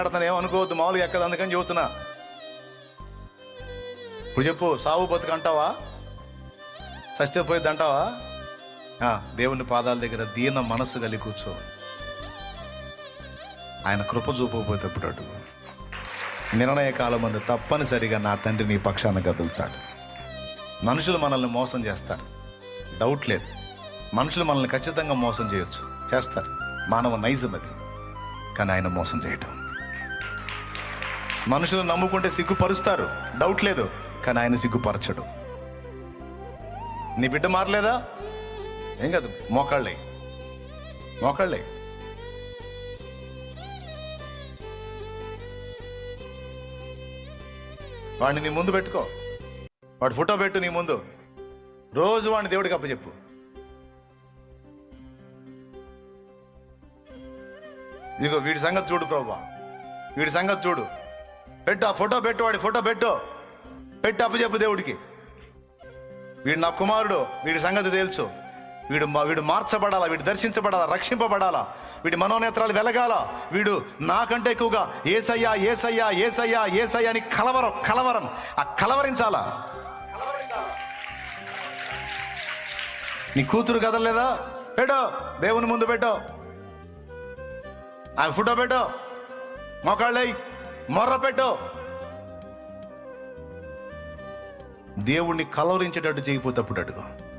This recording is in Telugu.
మాట్లాడతాను ఏమనుకోవద్దు మామూలుగా ఎక్కదు అందుకని చెబుతున్నా. ఇప్పుడు చెప్పు సావు బతుకు అంటావా? సస్యపోయిద్ది అంటావా? ఆ, దేవుని పాదాల దగ్గర దీన మనసు కలిగి కూర్చో. ఆయన కృప చూపకపోతేప్పుడు అడుగు నిర్ణయ కాలం మంది తప్పనిసరిగా నా తండ్రి నీ పక్షాన కదులుతాడు. మనుషులు మనల్ని మోసం చేస్తారు. డౌట్ లేదు. మనుషులు మనల్ని ఖచ్చితంగా మోసం చేయొచ్చు. చేస్తారు. మానవ నైజం అది. కానీ ఆయన మోసం చేయటం. మనుషులు నమ్ముకుంటే సిగ్గుపరుస్తారు. డౌట్ లేదు కానీ ఆయన సిగ్గుపరచడు. నీ బిడ్డ మారలేదా? ఏం కాదు మోకాళ్ళే. మోకాళ్ళే. వాడిని నీ ముందు పెట్టుకో. వాడి ఫోటో పెట్టు నీ ముందు. రోజు వాడిని దేవుడికి అప్పచెప్పు. ఇదిగో వీడి సంగతి చూడు ప్రభా. వీడి సంగతి చూడు. పెట్టు ఆ ఫోటో పెట్టు వాడి ఫోటో పెట్టు. పెట్టి అప్పచెప్పు దేవుడికి. వీడు నా కుమారుడు వీడి సంగతి తేల్చు. వీడు మా- వీడు మార్చబడాలా వీడు దర్శించబడాలా రక్షింపబడాలా వీడి మనోనేత్రాలు వెలగాల వీడు నాకంటే ఎక్కువగా ఏసయ్యా ఏసయ్యా ఏసయ్యా ఏసయ్యా అని కలవరం కలవరం. ఆ కలవరించాలా? నీ కూతురు కదలలేదా? పెట్టో దేవుని ముందు పెట్టో. ఆ ఫోటో పెట్టో. మోకాళ్ళై మొర్ర పెట్టో దేవుణ్ణి కలవరించేటట్టు చేయకపోతే అప్పుడు అడుగు.